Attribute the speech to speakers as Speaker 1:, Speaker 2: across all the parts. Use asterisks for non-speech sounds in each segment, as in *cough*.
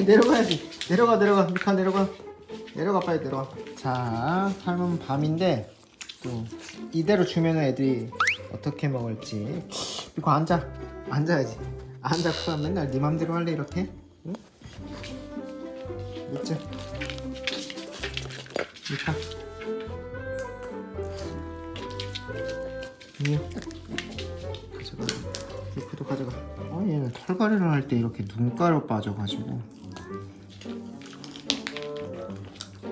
Speaker 1: 내려가야지. 내려가 내려가 미카 내려가. 내려가 빨리 내려가. 자 삶은 밤인데 또 이대로 주면 애들이 어떻게 먹을지. 이거 앉아. 앉아야지. 앉아서 맨날 네 맘대로 할래 이렇게? 응? 있지? 미카. 이 가져가. 이렇게도 가져가. 어 얘는 털갈이를 할 때 이렇게 눈가루 빠져가지고.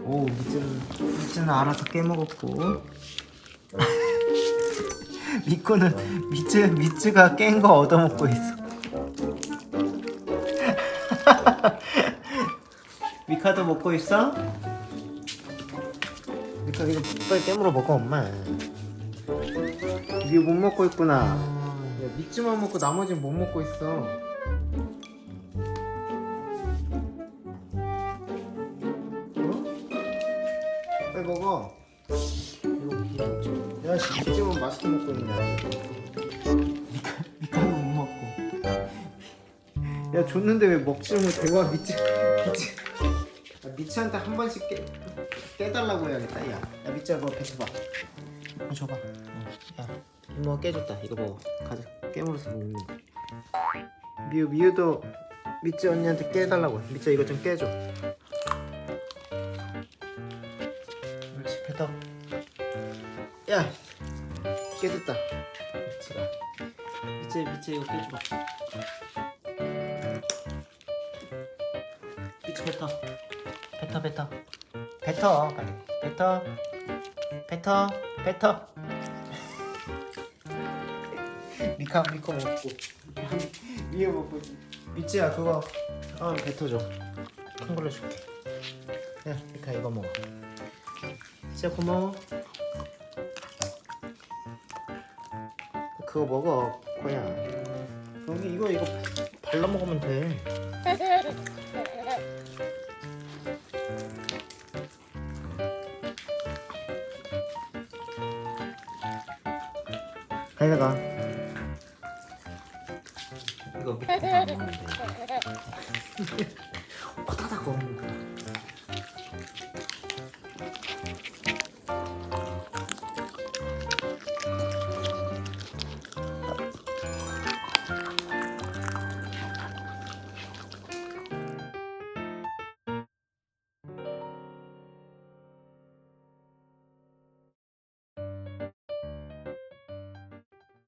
Speaker 1: 오 미츠는 미츠는 알아서 깨먹었고. *laughs* 미코는 미츠 미츠가 깬 거 얻어먹고 있어. *laughs* 미카도 먹고 있어? 미카 이거 빨리 깨물어 먹어 엄마. 이게 못 먹고 있구나. 야, 미츠만 먹고 나머지는 못 먹고 있어. 어? 이거 야, 씨, 미츠만 맛있게 먹고 있네. 미카 못 먹고. 야, 줬는데 왜 먹지를 못해? 와, 미츠 미츠. 야, 미츠한테 한 번씩 깨 깨달라고 해야겠다. 야, 야 미츠야, 뭐 뱉어봐. 어, 줘봐. 어, 야, 이모 깨줬다. 이거 먹어. 가자. 깨물어서 먹는 거. 미유, 미유도 미츠 언니한테 깨달라고. 해. 미츠 이거 좀 깨줘. 야, 깨졌다. 미츠가. 미츠, 미츠 이거 깨줘봐. 미츠 뱉어. 뱉어, 뱉어. 뱉어, 빨리. 뱉어. 뱉어. 뱉어. *laughs* 미카 미코 먹고 *laughs* 위에 먹고 미치야 그거 어 뱉어줘 큰 걸로 줄게 야 미카 이거 먹어 진짜 고마워 그거 먹어 코야 여기 이거 이거 발라 먹으면 돼 가져가 이거 밑에 먹으면 돼. 호다닥 먹는 거야.